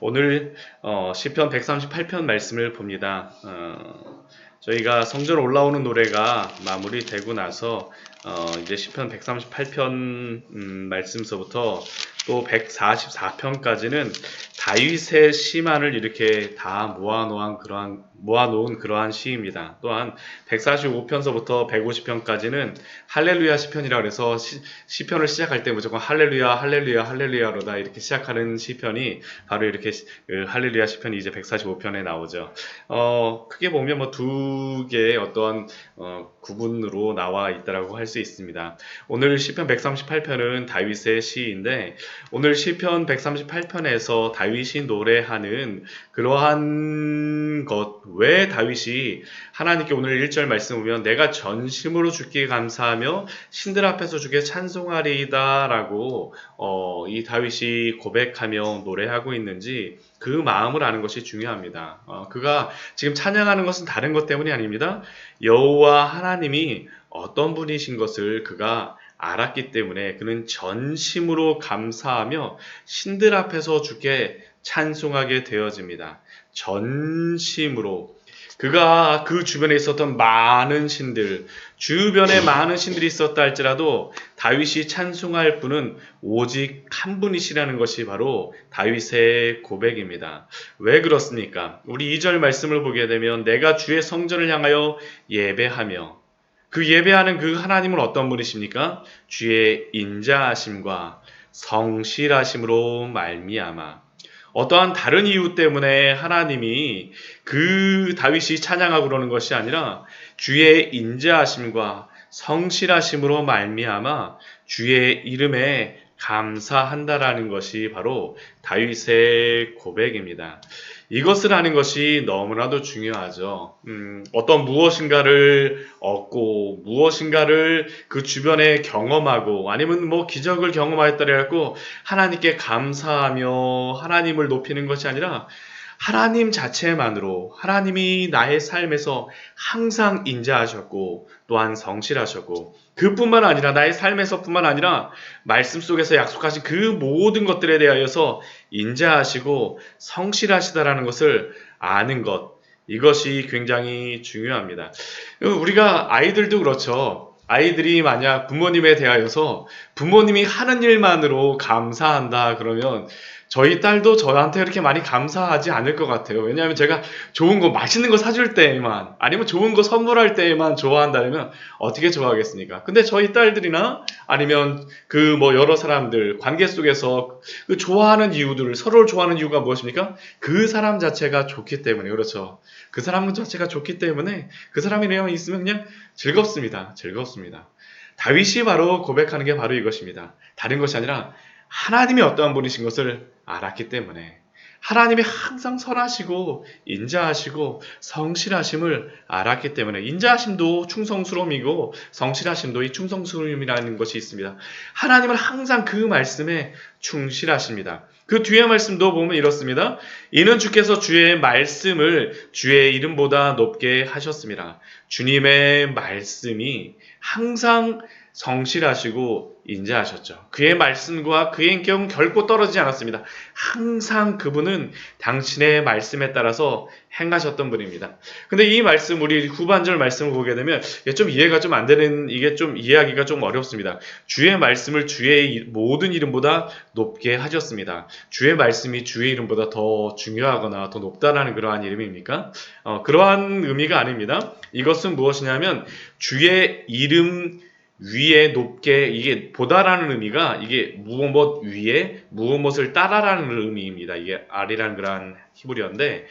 오늘 어, 시편 138편 말씀을 봅니다. 어, 저희가 성전 올라오는 노래가 마무리되고 나서 어, 이제 시편 138편 음, 말씀서부터 또 144편까지는 다윗의 시만을 이렇게 다 모아놓은 그러한 모아놓은 그러한 시입니다. 또한 145편서부터 150편까지는 할렐루야 시편이라 그래서 시, 시편을 시작할 때 무조건 할렐루야 할렐루야 할렐루야로다 이렇게 시작하는 시편이 바로 이렇게 시- 그 할렐루야 시편이 이제 145편에 나오죠. 어, 크게 보면 뭐 두 개의 어떠한 어, 구분으로 나와 있다라고 할수 있습니다. 오늘 시편 138편은 다윗의 시인데 오늘 시편 138편에서 다윗이 노래하는 그러한 것, 왜 다윗이 하나님께 오늘 1절 말씀 보면 내가 전심으로 주께 감사하며 신들 앞에서 주께 찬송하리이다라고 어, 이 다윗이 고백하며 노래하고 있는지 그 마음을 아는 것이 중요합니다. 어, 그가 지금 찬양하는 것은 다른 것 때문이 아닙니다. 여호와 하나님이 어떤 분이신 것을 그가 알았기 때문에 그는 전심으로 감사하며 신들 앞에서 주께 찬송하게 되어집니다. 전심으로 그가 그 주변에 있었던 많은 신들, 주변에 많은 신들이 있었다 할지라도 다윗이 찬송할 분은 오직 한 분이시라는 것이 바로 다윗의 고백입니다. 왜 그렇습니까? 우리 2절 말씀을 보게 되면 내가 주의 성전을 향하여 예배하며 그 예배하는 그 하나님은 어떤 분이십니까? 주의 인자하심과 성실하심으로 말미암아 어떠한 다른 이유 때문에 하나님이 그 다윗이 찬양하고 그러는 것이 아니라 주의 인자하심과 성실하심으로 말미암아 주의 이름에 감사한다라는 것이 바로 다윗의 고백입니다. 이것을 아는 것이 너무나도 중요하죠. 음, 어떤 무엇인가를 얻고 무엇인가를 그 주변에 경험하고 아니면 뭐 기적을 경험하였다고 하나님께 감사하며 하나님을 높이는 것이 아니라 하나님 자체만으로 하나님이 나의 삶에서 항상 인자하셨고 또한 성실하셨고 그뿐만 아니라 나의 삶에서뿐만 아니라 말씀 속에서 약속하신 그 모든 것들에 대하여서 인자하시고 성실하시다라는 것을 아는 것 이것이 굉장히 중요합니다. 우리가 아이들도 그렇죠. 아이들이 만약 부모님에 대하여서 부모님이 하는 일만으로 감사한다 그러면 저희 딸도 저한테 그렇게 많이 감사하지 않을 것 같아요. 왜냐하면 제가 좋은 거, 맛있는 거 사줄 때에만, 아니면 좋은 거 선물할 때에만 좋아한다면 어떻게 좋아하겠습니까? 근데 저희 딸들이나 아니면 그 뭐 여러 사람들, 관계 속에서 그 좋아하는 이유들, 서로를 좋아하는 이유가 무엇입니까? 그 사람 자체가 좋기 때문에, 그렇죠. 그 사람 자체가 좋기 때문에 그 사람이랑 있으면 그냥 즐겁습니다. 즐겁습니다. 다윗이 바로 고백하는 게 바로 이것입니다. 다른 것이 아니라 하나님이 어떠한 분이신 것을 알았기 때문에 하나님이 항상 선하시고 인자하시고 성실하심을 알았기 때문에 인자하심도 충성스러움이고 성실하심도 이 충성스러움이라는 것이 있습니다. 하나님은 항상 그 말씀에 충실하십니다. 그 뒤에 말씀도 보면 이렇습니다. 이는 주께서 주의 말씀을 주의 이름보다 높게 하셨습니다. 주님의 말씀이 항상 성실하시고 인자하셨죠. 그의 말씀과 그의 인격은 결코 떨어지지 않았습니다. 항상 그분은 당신의 말씀에 따라서 행하셨던 분입니다. 근데 이 말씀 우리 후반절 말씀을 보게 되면 좀 이해가 좀 안 되는 이게 좀 이해하기가 좀 어렵습니다. 주의 말씀을 주의 이- 모든 이름보다 높게 하셨습니다. 주의 말씀이 주의 이름보다 더 중요하거나 더 높다라는 그러한 이름입니까? 어, 그러한 의미가 아닙니다. 이것은 무엇이냐면 주의 이름 위에 높게 이게 보다라는 의미가 이게 무엇 위에 무엇을 따라라는 의미입니다. 이게 아리라는 그러한 히브리어인데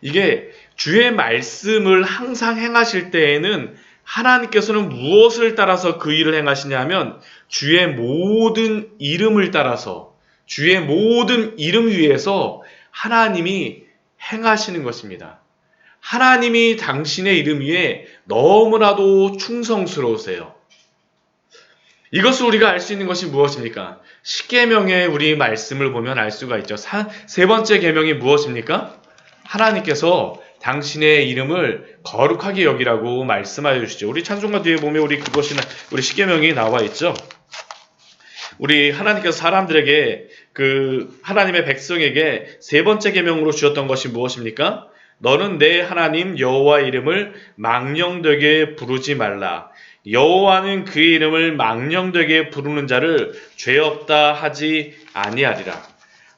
이게 주의 말씀을 항상 행하실 때에는 하나님께서는 무엇을 따라서 그 일을 행하시냐면 주의 모든 이름을 따라서 주의 모든 이름 위에서 하나님이 행하시는 것입니다. 하나님이 당신의 이름 위에 너무나도 충성스러우세요. 이것을 우리가 알 수 있는 것이 무엇입니까? 십계명의 우리 말씀을 보면 알 수가 있죠. 사- 세 번째 계명이 무엇입니까? 하나님께서 당신의 이름을 거룩하게 여기라고 말씀하여 주시죠. 우리 찬송가 뒤에 보면 우리 그것이 나- 우리 십계명이 나와 있죠. 우리 하나님께서 사람들에게 그 하나님의 백성에게 세 번째 계명으로 주셨던 것이 무엇입니까? 너는 내 하나님 여호와 이름을 망령되게 부르지 말라. 여호와는 그의 이름을 망령되게 부르는 자를 죄 없다 하지 아니하리라.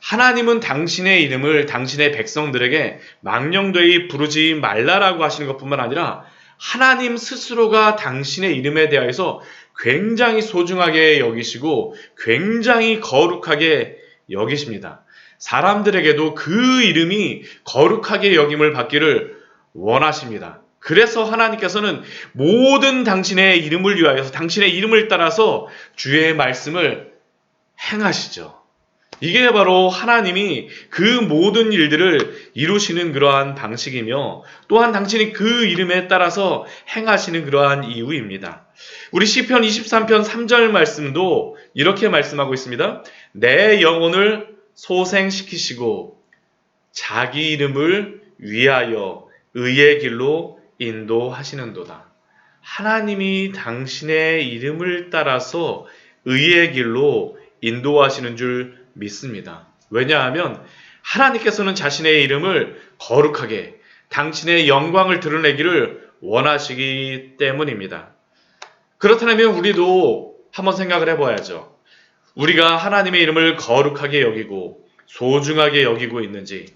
하나님은 당신의 이름을 당신의 백성들에게 망령되이 부르지 말라라고 하시는 것뿐만 아니라 하나님 스스로가 당신의 이름에 대하여서 굉장히 소중하게 여기시고 굉장히 거룩하게 여기십니다. 사람들에게도 그 이름이 거룩하게 여김을 받기를 원하십니다. 그래서 하나님께서는 모든 당신의 이름을 위하여서 당신의 이름을 따라서 주의 말씀을 행하시죠. 이게 바로 하나님이 그 모든 일들을 이루시는 그러한 방식이며 또한 당신이 그 이름에 따라서 행하시는 그러한 이유입니다. 우리 시편 23편 3절 말씀도 이렇게 말씀하고 있습니다. 내 영혼을 소생시키시고 자기 이름을 위하여 의의 길로 인도하시는도다. 하나님이 당신의 이름을 따라서 의의 길로 인도하시는 줄 믿습니다. 왜냐하면 하나님께서는 자신의 이름을 거룩하게 당신의 영광을 드러내기를 원하시기 때문입니다. 그렇다면 우리도 한번 생각을 해봐야죠. 우리가 하나님의 이름을 거룩하게 여기고 소중하게 여기고 있는지,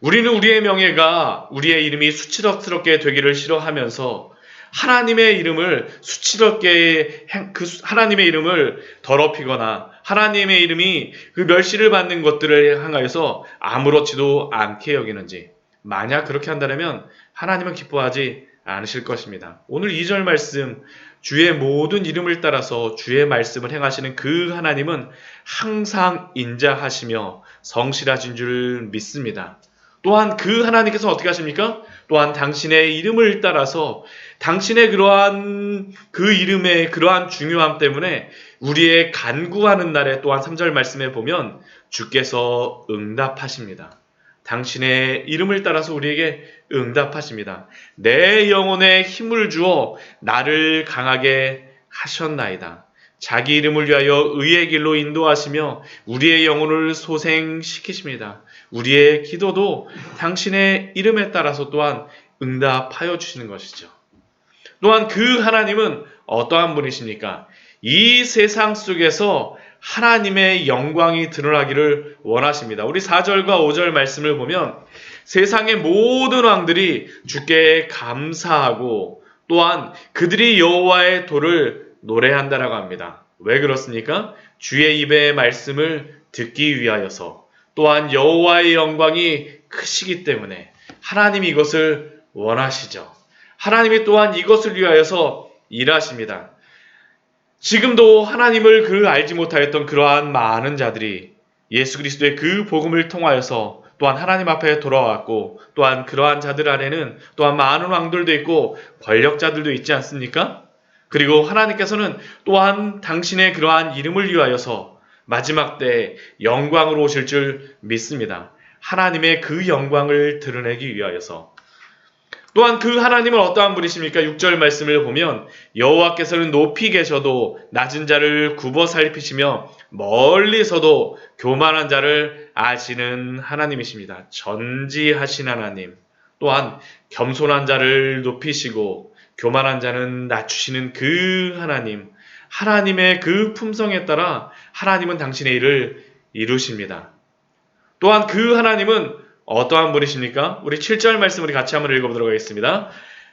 우리는 우리의 명예가 우리의 이름이 수치스럽게 되기를 싫어하면서 하나님의 이름을 수치스럽게 그 하나님의 이름을 더럽히거나 하나님의 이름이 그 멸시를 받는 것들을 향하여서 아무렇지도 않게 여기는지 만약 그렇게 한다면 하나님은 기뻐하지 않으실 것입니다. 오늘 2절 말씀 주의 모든 이름을 따라서 주의 말씀을 행하시는 그 하나님은 항상 인자하시며 성실하신 줄 믿습니다. 또한 그 하나님께서 어떻게 하십니까? 또한 당신의 이름을 따라서 당신의 그러한 그 이름의 그러한 중요함 때문에 우리의 간구하는 날에 또한 3절 말씀에 보면 주께서 응답하십니다. 당신의 이름을 따라서 우리에게 응답하십니다. 내 영혼에 힘을 주어 나를 강하게 하셨나이다. 자기 이름을 위하여 의의 길로 인도하시며 우리의 영혼을 소생시키십니다. 우리의 기도도 당신의 이름에 따라서 또한 응답하여 주시는 것이죠. 또한 그 하나님은 어떠한 분이십니까? 이 세상 속에서 하나님의 영광이 드러나기를 원하십니다. 우리 4절과 5절 말씀을 보면 세상의 모든 왕들이 주께 감사하고 또한 그들이 여호와의 도를 노래한다라고 합니다. 왜 그렇습니까? 주의 입의 말씀을 듣기 위하여서 또한 여호와의 영광이 크시기 때문에 하나님이 이것을 원하시죠. 하나님이 또한 이것을 위하여서 일하십니다. 지금도 하나님을 그 알지 못하였던 그러한 많은 자들이 예수 그리스도의 그 복음을 통하여서 또한 하나님 앞에 돌아왔고 또한 그러한 자들 안에는 또한 많은 왕들도 있고 권력자들도 있지 않습니까? 그리고 하나님께서는 또한 당신의 그러한 이름을 위하여서 마지막 때 영광으로 오실 줄 믿습니다. 하나님의 그 영광을 드러내기 위하여서 또한 그 하나님은 어떠한 분이십니까? 6절 말씀을 보면 여호와께서는 높이 계셔도 낮은 자를 굽어 살피시며 멀리서도 교만한 자를 아시는 하나님이십니다. 전지하신 하나님. 또한 겸손한 자를 높이시고 교만한 자는 낮추시는 그 하나님. 하나님의 그 품성에 따라 하나님은 당신의 일을 이루십니다. 또한 그 하나님은 어떠한 분이십니까? 우리 7절 말씀 우리 같이 한번 읽어보도록 하겠습니다.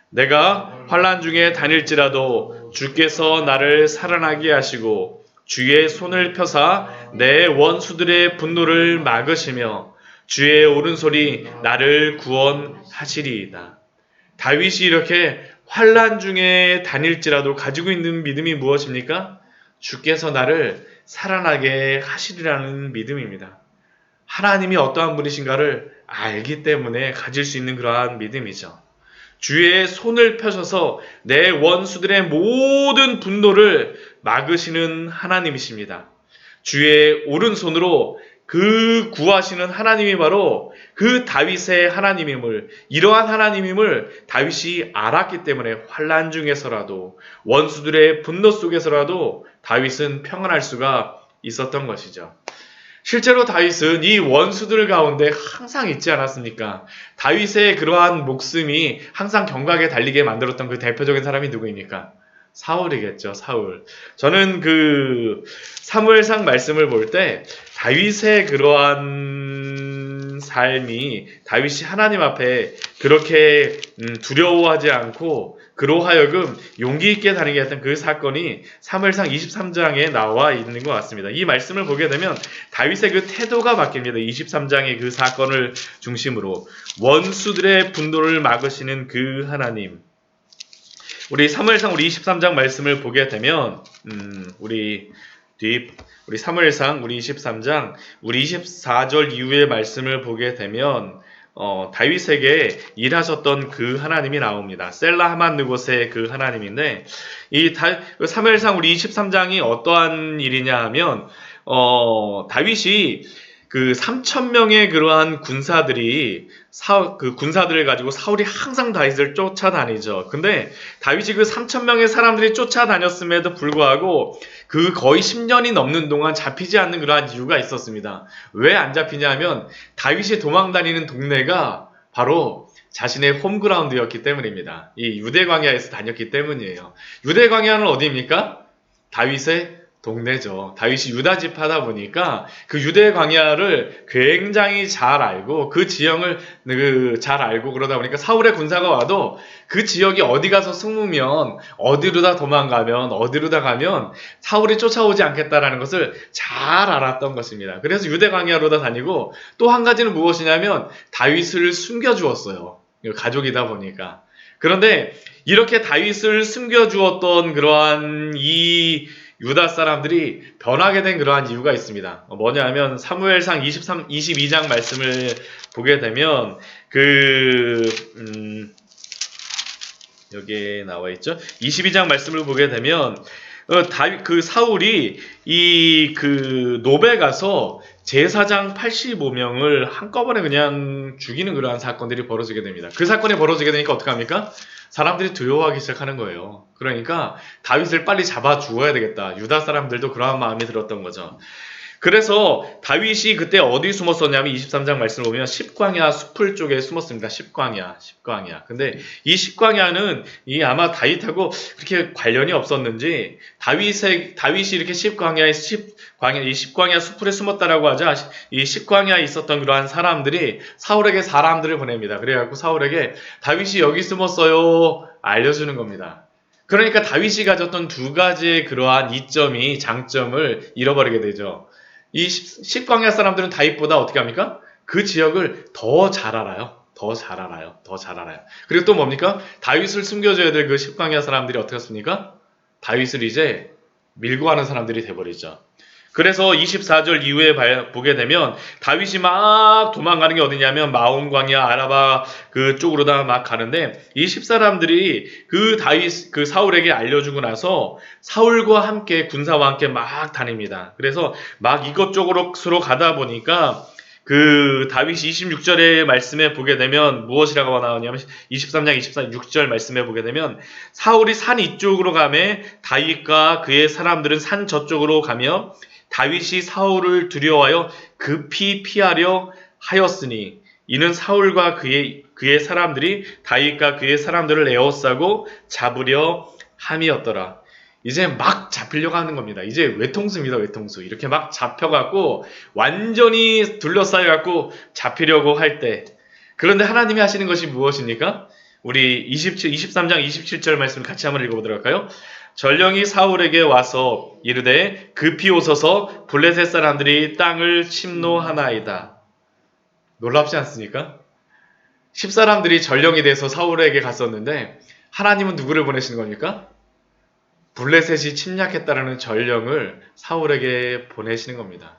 내가 환란 중에 다닐지라도 주께서 나를 살아나게 하시고 주의 손을 펴사 내 원수들의 분노를 막으시며 주의 오른손이 나를 구원하시리이다. 다윗이 이렇게 환란 중에 다닐지라도 가지고 있는 믿음이 무엇입니까? 주께서 나를 살아나게 하시리라는 믿음입니다. 하나님이 어떠한 분이신가를 알기 때문에 가질 수 있는 그러한 믿음이죠. 주의 손을 펴셔서 내 원수들의 모든 분노를 막으시는 하나님이십니다. 주의 오른손으로 그 구하시는 하나님이 바로 그 다윗의 하나님임을 이러한 하나님임을 다윗이 알았기 때문에 환란 중에서라도 원수들의 분노 속에서라도 다윗은 평안할 수가 있었던 것이죠. 실제로 다윗은 이 원수들 가운데 항상 있지 않았습니까? 다윗의 그러한 목숨이 항상 경각에 달리게 만들었던 그 대표적인 사람이 누구입니까? 사울이겠죠, 사울. 저는 그 사무엘상 말씀을 볼 때 다윗의 그러한 삶이 다윗이 하나님 앞에 그렇게 음, 두려워하지 않고 그로 하여금 용기 있게 다니게 했던 그 사건이 사무엘상 23장에 나와 있는 것 같습니다. 이 말씀을 보게 되면 다윗의 그 태도가 바뀝니다. 23장의 그 사건을 중심으로 원수들의 분노를 막으시는 그 하나님. 우리 사무엘상 우리 23장 말씀을 보게 되면 음, 우리 뒤 우리 사무엘상 우리 23장 우리 24절 이후의 말씀을 보게 되면 어, 다윗에게 일하셨던 그 하나님이 나옵니다. 셀라 하만 느곳의 그 하나님인데 이 다, 사무엘상 우리 23장이 어떠한 일이냐 하면 어, 다윗이 그 3천 명의 그러한 군사들이 사, 그 군사들을 가지고 사울이 항상 다윗을 쫓아다니죠. 근데 다윗이 그 3천 명의 사람들이 쫓아다녔음에도 불구하고 그 거의 10년이 넘는 동안 잡히지 않는 그러한 이유가 있었습니다. 왜 안 잡히냐면 다윗이 도망다니는 동네가 바로 자신의 홈그라운드였기 때문입니다. 이 유대 광야에서 다녔기 때문이에요. 유대 광야는 어디입니까? 다윗의 동네죠. 다윗이 유다 집 하다 보니까 그 유대 광야를 굉장히 잘 알고 그 지형을 그 잘 알고 그러다 보니까 사울의 군사가 와도 그 지역이 어디 가서 숨으면 어디로다 도망가면 어디로다 가면 사울이 쫓아오지 않겠다라는 것을 잘 알았던 것입니다. 그래서 유대 광야로다 다니고 또 한 가지는 무엇이냐면 다윗을 숨겨 주었어요. 가족이다 보니까. 그런데 이렇게 다윗을 숨겨 주었던 그러한 이 유다 사람들이 변하게 된 그러한 이유가 있습니다. 뭐냐면 사무엘상 23, 22장 말씀을 보게 되면 그 음, 여기에 나와 있죠. 22장 말씀을 보게 되면 어, 다윗 그 사울이 이 그 노베 가서 제사장 85명을 한꺼번에 그냥 죽이는 그러한 사건들이 벌어지게 됩니다. 그 사건이 벌어지게 되니까 어떻게 합니까? 사람들이 두려워하기 시작하는 거예요. 그러니까 다윗을 빨리 잡아 죽어야 되겠다. 유다 사람들도 그러한 마음이 들었던 거죠. 그래서 다윗이 그때 어디 숨었었냐면 23장 말씀을 보면 십광야 수풀 쪽에 숨었습니다. 십광야, 십광야. 근데 이 십광야는 이 아마 다윗하고 그렇게 관련이 없었는지 다윗의 다윗이 이렇게 십광야에 십광야 이 십광야 수풀에 숨었다라고 하자 이 십광야에 있었던 그러한 사람들이 사울에게 사람들을 보냅니다. 그래갖고 사울에게 다윗이 여기 숨었어요 알려주는 겁니다. 그러니까 다윗이 가졌던 두 가지의 그러한 이점이 장점을 잃어버리게 되죠. 이 십광야 사람들은 다윗보다 어떻게 합니까? 그 지역을 더 잘 알아요. 더 잘 알아요. 더 잘 알아요. 그리고 또 뭡니까? 다윗을 숨겨줘야 될 그 십광야 사람들이 어떻게 했습니까? 다윗을 이제 밀고 가는 사람들이 돼버리죠. 그래서 24절 이후에 보게 되면 다윗이 막 도망가는 게 어디냐면 마온 광야 아라바 그 쪽으로다 막 가는데 이 십사람들이 그 다윗 그 사울에게 알려주고 나서 사울과 함께 군사와 함께 막 다닙니다. 그래서 막 이것저것으로 가다 보니까 그 다윗이 26절의 말씀에 보게 되면 무엇이라고 나오냐면 23장 26절 말씀에 보게 되면 사울이 산 이쪽으로 가매 다윗과 그의 사람들은 산 저쪽으로 가며 다윗이 사울을 두려워하여 급히 피하려 하였으니 이는 사울과 그의 그의 사람들이 다윗과 그의 사람들을 에워싸고 잡으려 함이었더라. 이제 막 잡히려고 하는 겁니다. 이제 외통수입니다, 외통수. 이렇게 막 잡혀갖고 완전히 둘러싸여갖고 잡히려고 할 때. 그런데 하나님이 하시는 것이 무엇입니까? 우리 27, 23장 27절 말씀을 같이 한번 읽어보도록 할까요? 전령이 사울에게 와서 이르되 급히 오소서 블레셋 사람들이 땅을 침노하나이다. 놀랍지 않습니까? 십사람들이 전령이 돼서 사울에게 갔었는데 하나님은 누구를 보내시는 겁니까? 블레셋이 침략했다라는 전령을 사울에게 보내시는 겁니다.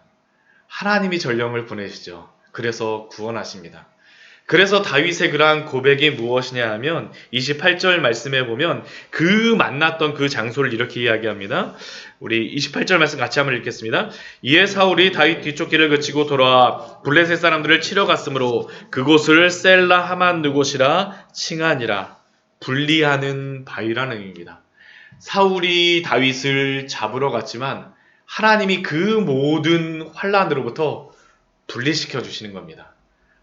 하나님이 전령을 보내시죠. 그래서 구원하십니다. 그래서 다윗의 그러한 고백이 무엇이냐 하면 28절 말씀에 보면 그 만났던 그 장소를 이렇게 이야기합니다. 우리 28절 말씀 같이 한번 읽겠습니다. 이에 사울이 다윗 뒤쫓기를 그치고 돌아와 블레셋 사람들을 치러 갔으므로 그곳을 셀라 하만 누곳이라 칭하니라. 분리하는 바위라는 의미입니다. 사울이 다윗을 잡으러 갔지만 하나님이 그 모든 환란으로부터 분리시켜 주시는 겁니다.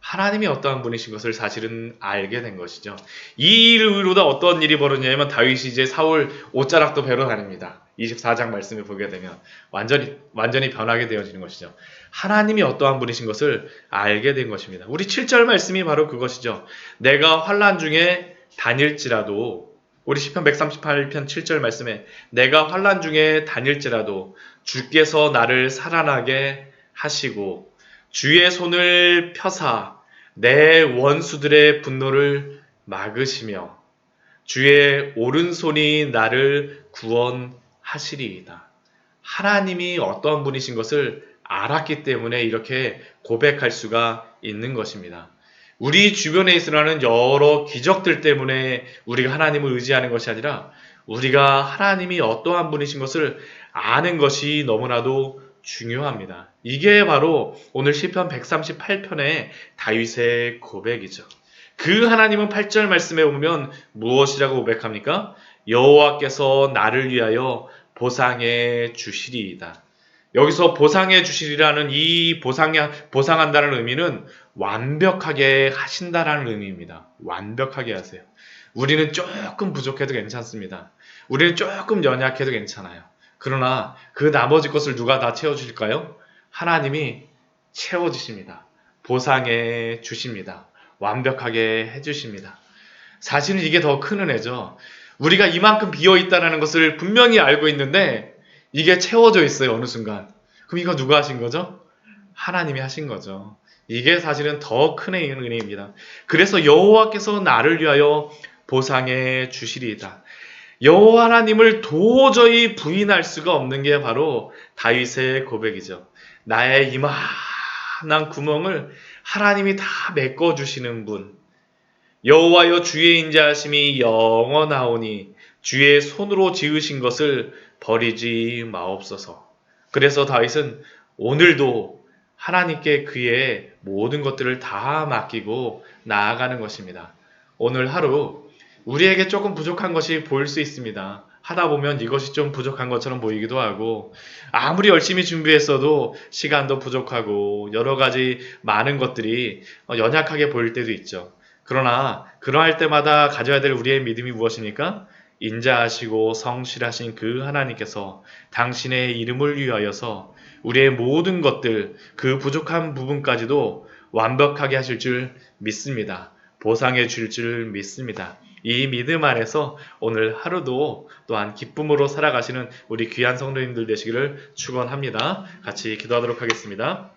하나님이 어떠한 분이신 것을 사실은 알게 된 것이죠. 이 일로다 어떤 일이 벌어지냐면 다윗이 이제 사울 옷자락도 베러 다닙니다. 24장 말씀을 보게 되면 완전히 완전히 변하게 되어지는 것이죠. 하나님이 어떠한 분이신 것을 알게 된 것입니다. 우리 7절 말씀이 바로 그것이죠. 내가 환란 중에 다닐지라도 우리 시편 138편 7절 말씀에 내가 환란 중에 다닐지라도 주께서 나를 살아나게 하시고 주의 손을 펴사 내 원수들의 분노를 막으시며 주의 오른손이 나를 구원하시리이다. 하나님이 어떤 분이신 것을 알았기 때문에 이렇게 고백할 수가 있는 것입니다. 우리 주변에 있으라는 여러 기적들 때문에 우리가 하나님을 의지하는 것이 아니라 우리가 하나님이 어떠한 분이신 것을 아는 것이 너무나도 중요합니다. 이게 바로 오늘 시편 138편의 다윗의 고백이죠. 그 하나님은 8절 말씀에 보면 무엇이라고 고백합니까? 여호와께서 나를 위하여 보상해 주시리이다. 여기서 보상해 주시리라는 이 보상 보상한다는 의미는 완벽하게 하신다라는 의미입니다. 완벽하게 하세요. 우리는 조금 부족해도 괜찮습니다. 우리는 조금 연약해도 괜찮아요. 그러나 그 나머지 것을 누가 다 채워주실까요? 하나님이 채워주십니다. 보상해 주십니다. 완벽하게 해주십니다. 사실은 이게 더 큰 은혜죠. 우리가 이만큼 비어 있다는 것을 분명히 알고 있는데 이게 채워져 있어요 어느 순간. 그럼 이거 누가 하신 거죠? 하나님이 하신 거죠. 이게 사실은 더 큰 은혜입니다. 그래서 여호와께서 나를 위하여 보상해 주시리이다. 여호와 하나님을 도저히 부인할 수가 없는 게 바로 다윗의 고백이죠. 나의 이만한 구멍을 하나님이 다 메꿔 주시는 분. 여호와여 주의 인자하심이 영원하오니 주의 손으로 지으신 것을 버리지 마옵소서. 그래서 다윗은 오늘도 하나님께 그의 모든 것들을 다 맡기고 나아가는 것입니다. 오늘 하루 우리에게 조금 부족한 것이 보일 수 있습니다. 하다 보면 이것이 좀 부족한 것처럼 보이기도 하고 아무리 열심히 준비했어도 시간도 부족하고 여러 가지 많은 것들이 연약하게 보일 때도 있죠. 그러나 그러할 때마다 가져야 될 우리의 믿음이 무엇입니까? 인자하시고 성실하신 그 하나님께서 당신의 이름을 위하여서 우리의 모든 것들 그 부족한 부분까지도 완벽하게 하실 줄 믿습니다. 보상해 줄 줄 믿습니다. 이 믿음 안에서 오늘 하루도 또한 기쁨으로 살아가시는 우리 귀한 성도님들 되시기를 축원합니다. 같이 기도하도록 하겠습니다.